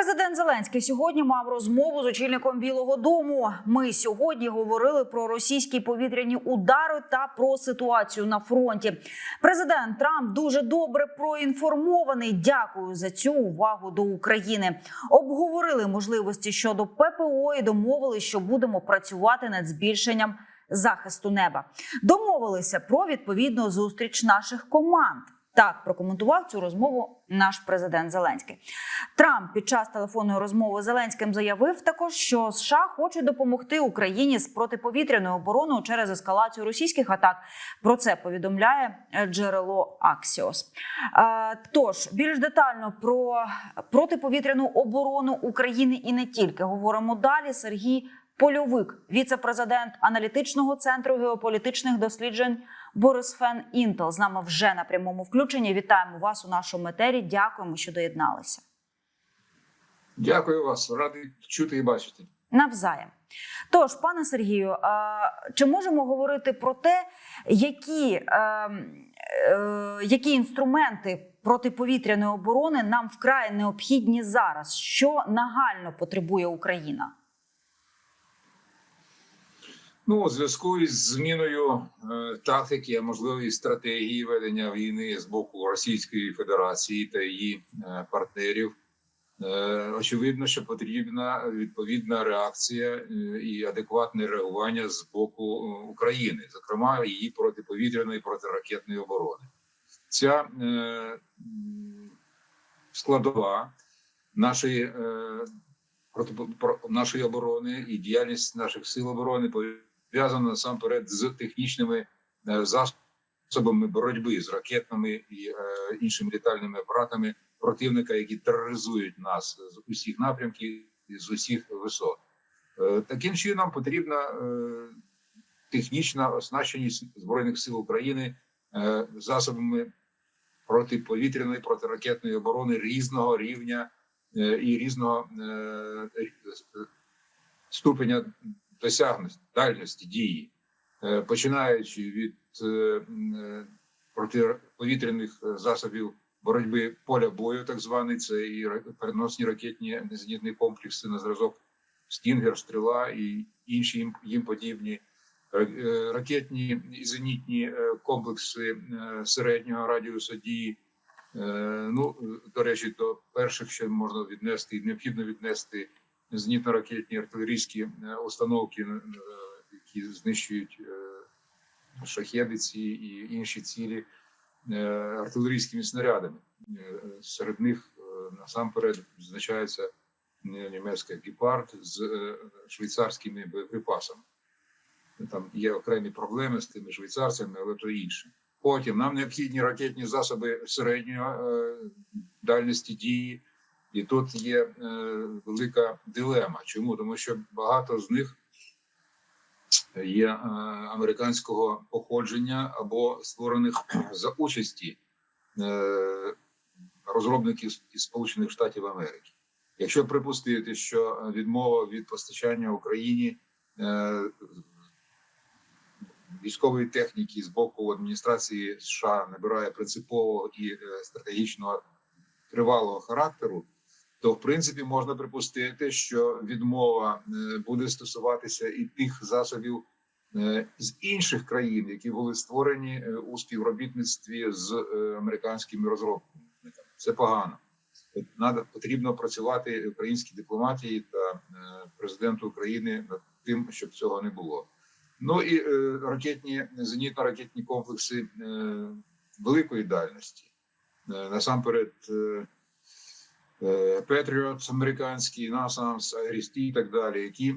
Президент Зеленський сьогодні мав розмову з очільником Білого Дому. Ми сьогодні говорили про російські повітряні удари та про ситуацію на фронті. Президент Трамп дуже добре проінформований. Дякую за цю увагу до України. Обговорили можливості щодо ППО і домовились, що будемо працювати над збільшенням захисту неба. Домовилися про відповідну зустріч наших команд. Так прокоментував цю розмову наш президент Зеленський. Трамп під час телефонної розмови з Зеленським заявив також, що США хочуть допомогти Україні з протиповітряною обороною через ескалацію російських атак. Про це повідомляє е, джерело Аксіос. Е, Тож більш детально про протиповітряну оборону України і не тільки говоримо далі. Сергій Польовик, віце-президент аналітичного центру геополітичних досліджень Борис Фен Інтел з нами вже на прямому включенні. Вітаємо вас у нашому етері. Дякуємо, що доєдналися. Дякую вас, радий чути і бачити. Навзаєм. Тож, пане Сергію, чи можемо говорити про те, які, е, які інструменти протиповітряної оборони нам вкрай необхідні зараз? Що нагально потребує Україна? Ну, у зв'язку із зміною е, тактики, а можливо і стратегії ведення війни з боку Російської Федерації та її е, партнерів, е, очевидно, що потрібна відповідна реакція е, і адекватне реагування з боку е, України, зокрема її протиповітряної протиракетної оборони. Ця е, складова нашої. Е, проти нашої оборони і діяльність наших сил оборони пов'язана насамперед з технічними е, засобами боротьби з ракетними і е, іншими літальними апаратами противника, які тероризують нас з усіх напрямків і з усіх висот. Е, Таким чином потрібна технічна оснащеність збройних сил України засобами протиповітряної протиракетної оборони різного рівня і різного ступеня досягності дальності дії, Е, починаючи від е, е, протиповітряних засобів боротьби поля бою, так званий, це і переносні ракетні зенітні комплекси на зразок Стінгер, Стріла і інші їм, подібні. Ракетні і зенітні комплекси середнього радіусу дії, Ну, до речі, до перших ще можна віднести і необхідно віднести зенітно-ракетні артилерійські е, установки, е, які знищують е, шахедиці і інші цілі артилерійськими снарядами. Серед них насамперед відзначається е, німецька гепард з швейцарськими боєприпасами. Там є окремі проблеми з тими швейцарцями, але то інше. Потім нам необхідні ракетні засоби середньої дальності дії, і тут є е, велика дилема. Чому? Тому що багато з них є е, американського походження або створених за участі е, розробників із Сполучених Штатів Америки. Якщо припустити, що відмова від постачання Україні е, військової техніки з боку адміністрації США набирає принципового і е, стратегічного тривалого характеру, то в принципі можна припустити, що відмова е, буде стосуватися і тих засобів е, з інших країн, які були створені е, у співробітництві з американськими розробниками. Це погано. Надо потрібно працювати українській дипломатії та президенту України над тим, щоб цього не було. Ну і ракетні зенітно-ракетні комплекси великої дальності. Насамперед, е, Patriot американський, NASAMS, IRIS-T і так далі, які е,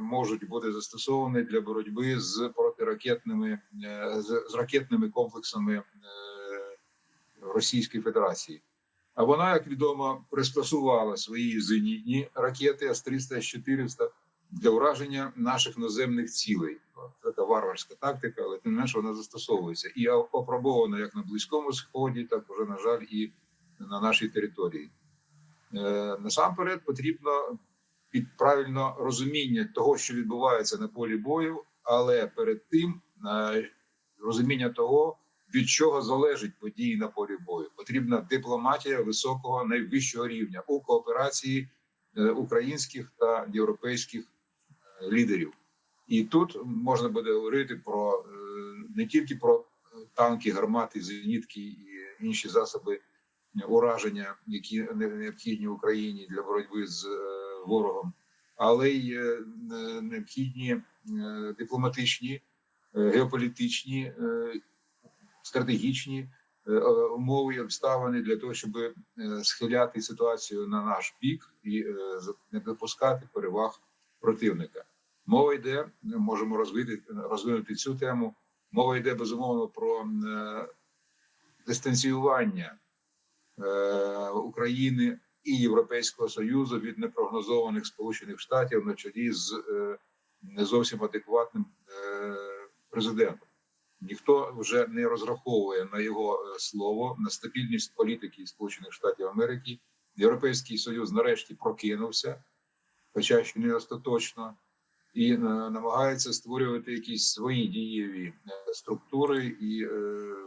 можуть бути застосовані для боротьби з протиракетними е, з, ракетними комплексами Російської Федерації. А вона, як відомо, пристосувала свої зенітні ракети С-300, С-400 для ураження наших наземних цілей. Це така варварська тактика, але тим не менше вона застосовується і опробована як на Близькому Сході, так уже, на жаль, і на нашій території. Е, насамперед потрібно під правильно розуміння того, що відбувається на полі бою, але перед тим е, розуміння того, від чого залежить події на полі бою. Потрібна дипломатія високого найвищого рівня у кооперації е, українських та європейських лідерів. І тут можна буде говорити про не тільки про танки, гармати, зенітки і інші засоби ураження, які не- необхідні Україні для боротьби з е, ворогом, але й е, необхідні е, дипломатичні, геополітичні, стратегічні умови і обставини для того, щоб схиляти ситуацію на наш бік і не допускати переваг противника. Мова йде, можемо розвити, розвинути цю тему. Мова йде безумовно про дистанціювання України і Європейського Союзу від непрогнозованих Сполучених Штатів на чолі з е, не зовсім адекватним е, президентом. Ніхто вже не розраховує на його е, слово, на стабільність політики Сполучених Штатів Америки. Європейський Союз нарешті прокинувся, хоча ще не остаточно, і е, намагається створювати якісь свої дієві е, структури і е,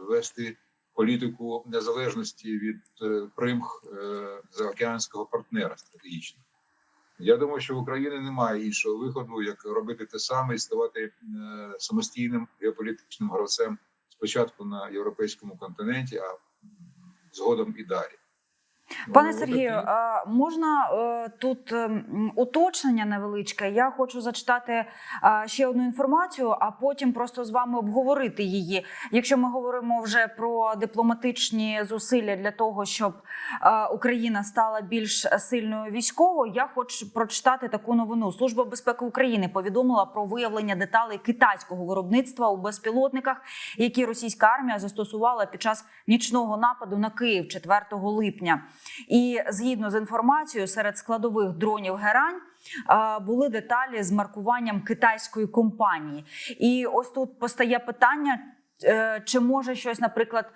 вести політику незалежності від е, примх е, заокеанського партнера стратегічного. Я думаю, що в Україні немає іншого виходу, як робити те саме і ставати е, самостійним геополітичним гравцем спочатку на європейському континенті, а згодом і далі. Пане Сергію, можна е, тут ем, уточнення невеличке. Я хочу зачитати ще одну інформацію, а потім просто з вами обговорити її. Якщо ми говоримо вже про дипломатичні зусилля для того, щоб Україна стала більш сильною військово, я хочу прочитати таку новину. Служба безпеки України повідомила про виявлення деталей китайського виробництва у безпілотниках, які російська армія застосувала під час нічного нападу на Київ 4 липня. І згідно з інформацією, серед складових дронів Герань були деталі з маркуванням китайської компанії. І ось тут постає питання: е, чи може щось, наприклад.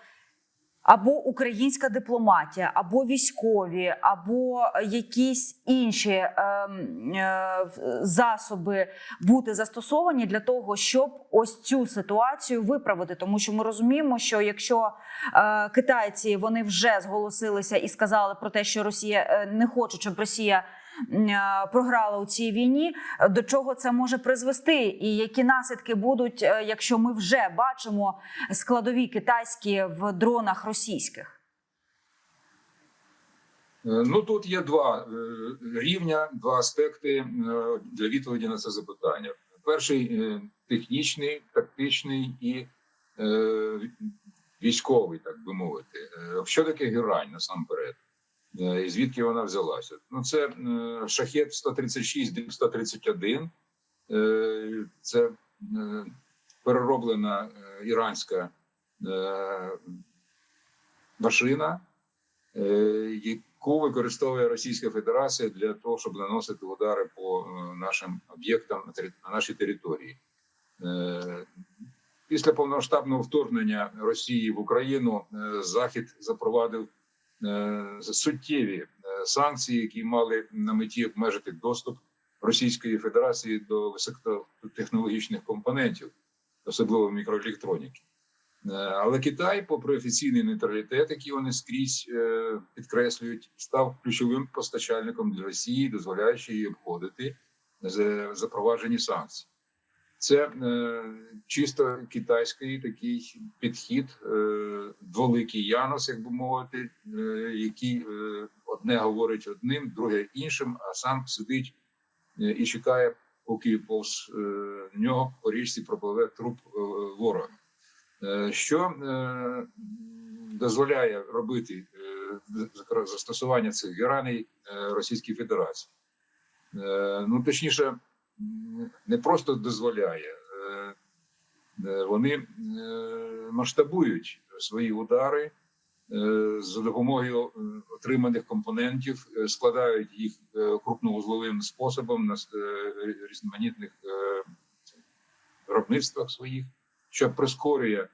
Або українська дипломатія, або військові, або якісь інші ем, е, засоби бути застосовані для того, щоб ось цю ситуацію виправити. Тому що ми розуміємо, що якщо е, китайці вони вже зголосилися і сказали про те, що Росія е, не хоче, щоб Росія е, програла у цій війні, е, до чого це може призвести, і які наслідки будуть, е, якщо ми вже бачимо складові китайські в дронах російських. Е, Ну тут є два е, рівня, два аспекти е, для відповіді на це запитання. Перший е, технічний, тактичний і е, військовий, так би мовити. Е, Що таке герань насамперед? Е, І звідки вона взялася? Ну, це е, шахет 136 131 Е, Це перероблена іранська машина, яку використовує Російська Федерація для того, щоб наносити удари по нашим об'єктам на нашій території. Після повномасштабного вторгнення Росії в Україну Захід запровадив суттєві е, санкції, які мали на меті обмежити доступ Російської Федерації до високотехнологічних компонентів, особливо мікроелектроніки. Е, Але Китай, попри офіційний нейтралітет, який вони скрізь е, підкреслюють, став ключовим постачальником для Росії, дозволяючи їй обходити запроваджені санкції. Це е, чисто китайський такий підхід, е, дволикий Янус, як би мовити, е, який е, одне говорить одним, друге іншим, а сам сидить е, і чекає, поки повз е, нього по річці пропливе труп е, ворога. Е, що е, дозволяє робити е, застосування цих гераней е, Російській Федерації. Е, Ну, точніше, не просто дозволяє, е, е, вони е, масштабують свої удари за допомогою отриманих компонентів, складають їх крупновузловим способом на різноманітних виробництвах своїх, що прискорює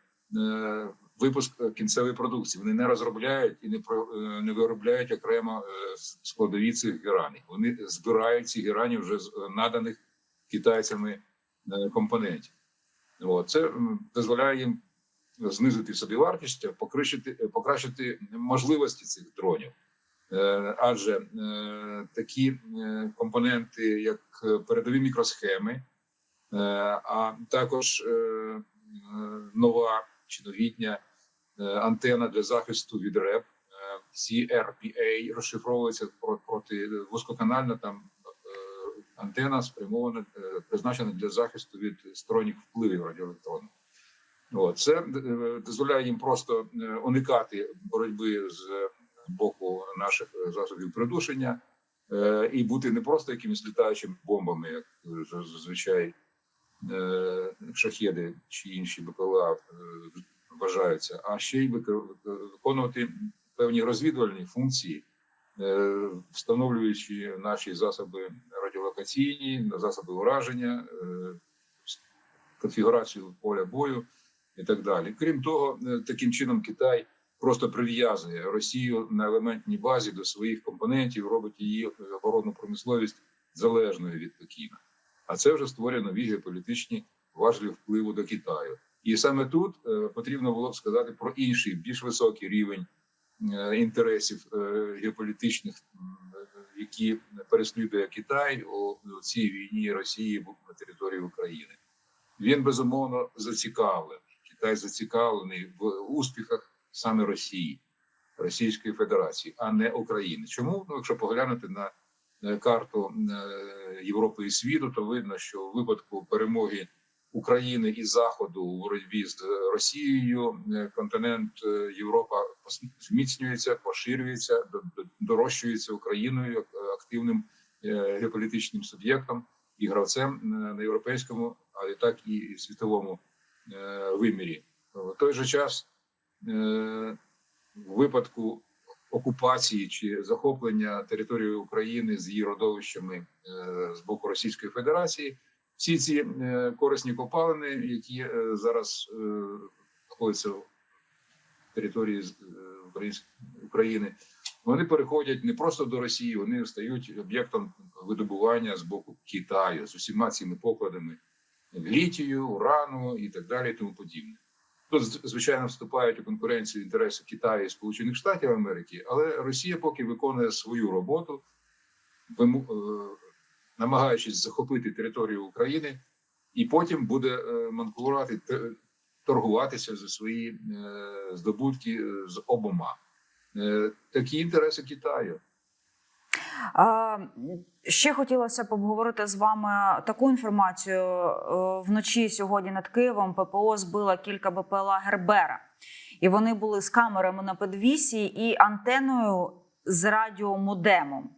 випуск кінцевої продукції. Вони не розробляють і не про не виробляють окремо складові цих геранів. Вони збирають ці герані вже з наданих китайцями е, компонентів. От. Це дозволяє їм знизити собі вартість, покращити, покращити можливості цих дронів. Е, Адже е, такі компоненти, як передові мікросхеми, а також нова чи новітня антена для захисту від РЕП, CRPA, розшифровується про- проти вузькоканальна там антена спрямована, е, призначена для захисту від сторонніх впливів радіоелектронних. Це е, дозволяє їм просто е, уникати боротьби з боку наших засобів придушення і бути не просто якимись літаючими бомбами, як зазвичай шахеди чи інші БПЛА вважаються, а ще й вик- виконувати певні розвідувальні функції, встановлюючи наші засоби радіолокаційні, засоби ураження, е, конфігурацію поля бою і так далі. Крім того, е, таким чином Китай просто прив'язує Росію на елементній базі до своїх компонентів, робить її е, оборонну промисловість залежною від Пекіна. А це вже створює нові геополітичні важелі впливу до Китаю. І саме тут потрібно було б сказати про інший, більш високий рівень інтересів геополітичних, які переслідує Китай у, у цій війні Росії на території України. Він безумовно зацікавлений. Китай зацікавлений в успіхах саме Росії, Російської Федерації, а не України. Чому? Ну, якщо поглянути на карту е, Європи і світу, то видно, що в випадку перемоги України і Заходу у боротьбі з Росією е, континент е, Європа зміцнюється, поширюється, до- до- дорощується Україною як активним е, геополітичним суб'єктом і гравцем е, на європейському, але так і світовому е, вимірі. В той же час, в випадку окупації чи захоплення території України з її родовищами з боку Російської Федерації, всі ці корисні копалини, які зараз знаходяться в території України, вони переходять не просто до Росії, вони стають об'єктом видобування з боку Китаю з усіма цими покладами літію, урану і так далі, і тому подібне. Тут, звичайно, вступають у конкуренцію інтереси Китаю і Сполучених Штатів Америки, але Росія поки виконує свою роботу, е, намагаючись захопити територію України, і потім буде е, манкурувати, торгуватися за свої е, здобутки з обома. Е, Такі інтереси Китаю. А, ще хотілося б обговорити з вами таку інформацію. Е, Вночі сьогодні над Києвом ППО збила кілька БПЛА Гербера, і вони були з камерами на підвісі і антеною з радіомодемом.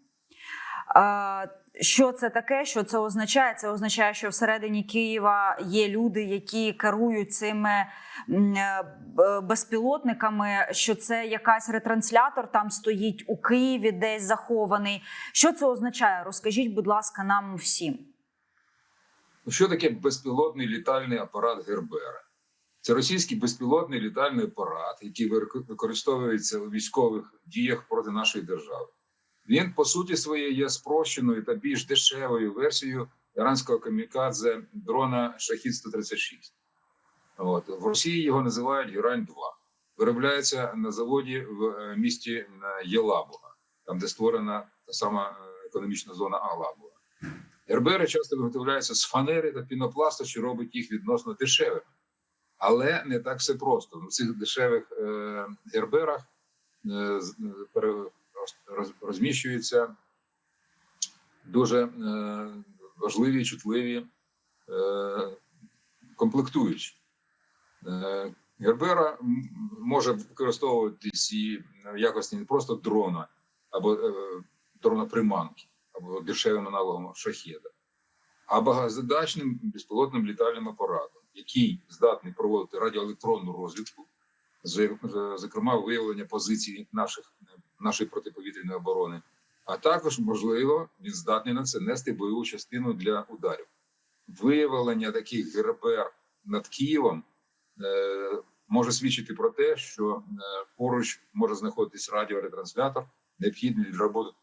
А, Що це таке? Що це означає? Це означає, що всередині Києва є люди, які керують цими е, б- безпілотниками. Що це якась ретранслятор там стоїть у Києві, десь захований. Що це означає? Розкажіть, будь ласка, нам всім. Ну, Що таке безпілотний літальний апарат Гербера? Це російський безпілотний літальний апарат, який використовується у військових діях проти нашої держави. Він, по суті своєї, є спрощеною та більш дешевою версією іранського камікадзе дрона Шахід 136 От в Росії його називають Герань 2 Виробляється на заводі в е, місті е, Єлабуга, там де створена та сама е, економічна зона Алабуга. Гербери часто виготовляються з фанери та пінопласту, що робить їх відносно дешевими. Але не так все просто. В цих дешевих герберах е, з- е, пере- роз- роз- розміщуються дуже е, важливі чутливі е, комплектуючі. Е, Гербера може використовуватись і в якості не просто дрона або дрона приманки, або дешевим аналогом шахеда, а багатозадачним безпілотним літальним апаратом, який здатний проводити радіоелектронну розвідку, зокрема виявлення позицій наших нашої протиповітряної оборони. А також, можливо, він здатний на це нести бойову частину для ударів. Виявлення таких гербер над Києвом е, може свідчити про те, що е, поруч може знаходитись радіоретранслятор, необхідний для роботи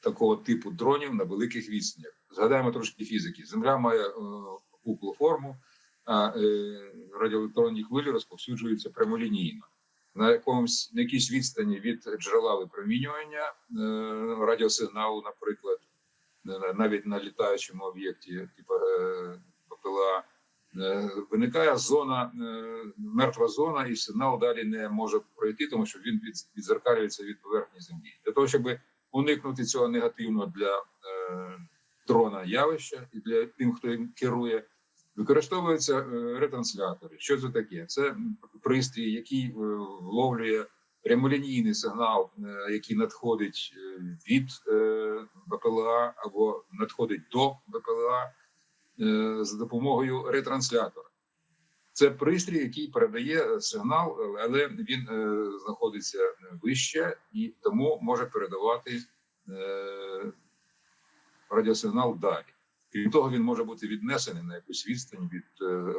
такого типу дронів на великих відстанях. Згадаємо трошки фізики. Земля має е, куклу форму, а е, радіоелектронні хвилі розповсюджуються прямолінійно. На якомусь на якійсь відстані від джерела випромінювання е, радіосигналу, наприклад, навіть на літаючому об'єкті, типу е, ППЛА, е, виникає зона, мертва зона, і сигнал далі не може пройти, тому що він відзеркалюється від поверхні землі. Для того, щоб уникнути цього негативного для дрона явища і для тим, хто їм керує, використовуються е, ретранслятори. Що це таке? Це пристрій, який е, вловлює прямолінійний сигнал, е, який надходить від БПЛА або надходить до БПЛА за допомогою ретранслятора. Це пристрій, який передає сигнал, але він знаходиться вище і тому може передавати радіосигнал далі. Крім того, він може бути віднесений на якусь відстань від е,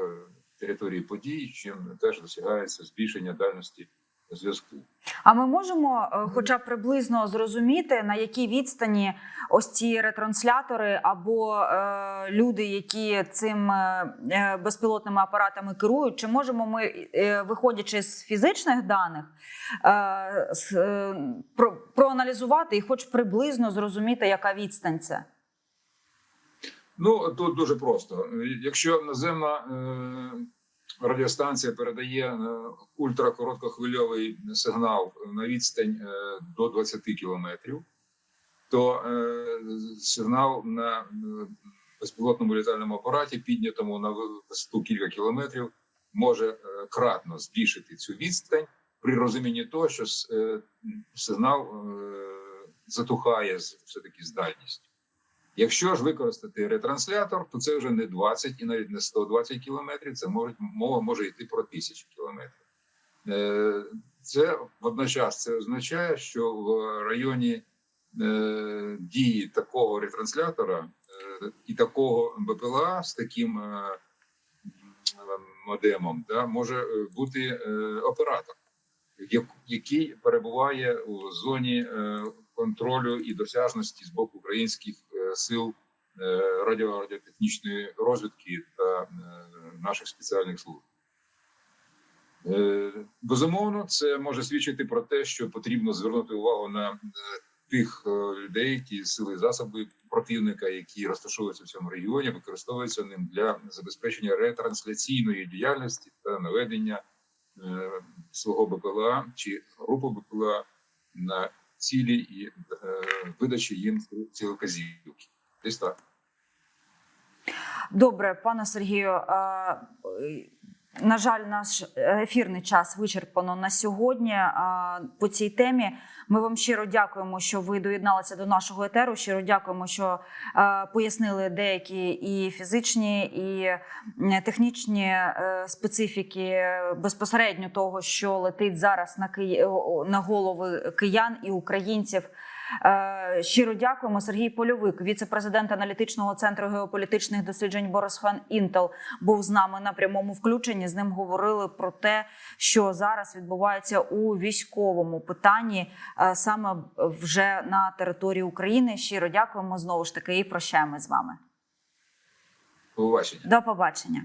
території подій, чим теж досягається збільшення дальності зв'язку. А ми можемо, е, хоча б приблизно зрозуміти, на якій відстані ось ці ретранслятори або е, люди, які цим е, е, безпілотними апаратами керують, чи можемо ми, е, виходячи з фізичних даних, е, с- е, про, проаналізувати і хоч приблизно зрозуміти, яка відстань це? Ну тут дуже просто. Якщо наземна е, радіостанція передає е, ультракороткохвильовий сигнал на відстань е, до 20 кілометрів, то сигнал на безпілотному літальному апараті, піднятому на висоту кілька кілометрів, може кратно збільшити цю відстань при розумінні того, що сигнал затухає з- все-таки з. Якщо ж використати ретранслятор, то це вже не 20 і навіть не 120 кілометрів. Це може мова може йти про тисячу кілометрів. Е, Це водночас це означає, що в районі е, дії такого ретранслятора е, і такого БПЛА з таким модемом да, може бути оператор, який перебуває у зоні контролю і досяжності з боку українських сил е, радіо радіотехнічної розвідки та е, наших спеціальних служб. Е, Безумовно, це може свідчити про те, що потрібно звернути увагу на тих людей, ті сили і засоби противника, які розташовуються в цьому регіоні, використовуються ним для забезпечення ретрансляційної діяльності та наведення свого БПЛА чи групи БПЛА на цілі і е, видачі їм цілоказівки. Десь так. Добре, пане Сергію. е, На жаль, наш ефірний час вичерпано на сьогодні. По цій темі ми вам щиро дякуємо, що ви доєдналися до нашого етеру. Щиро дякуємо, що е, пояснили деякі і фізичні, і технічні е, специфіки безпосередньо того, що летить зараз на Ки... на голови киян і українців. Е, Щиро дякуємо. Сергій Польовик, віце-президент аналітичного центру геополітичних досліджень Борисхан Інтел, був з нами на прямому включенні. З ним говорили про те, що зараз відбувається у військовому питанні, е, саме вже на території України. Щиро дякуємо знову ж таки і прощаємо з вами. Побачення. До побачення.